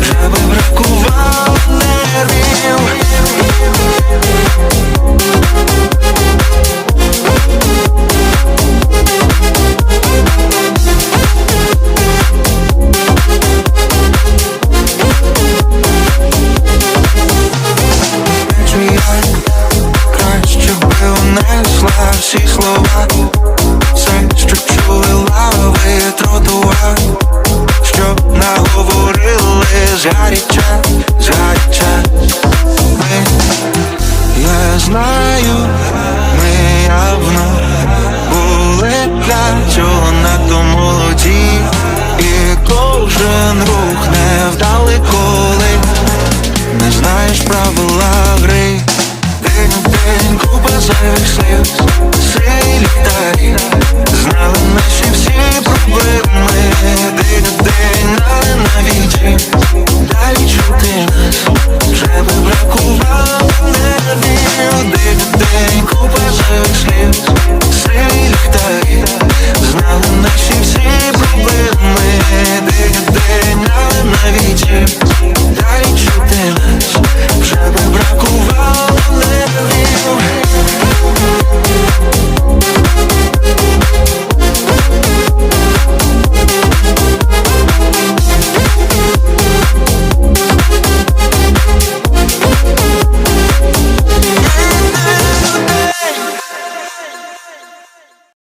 вже бракувало нервів. Краще би унесла всі слова, згаряча, згаряча я знаю, ми явно були для цього тому молоді. І кожен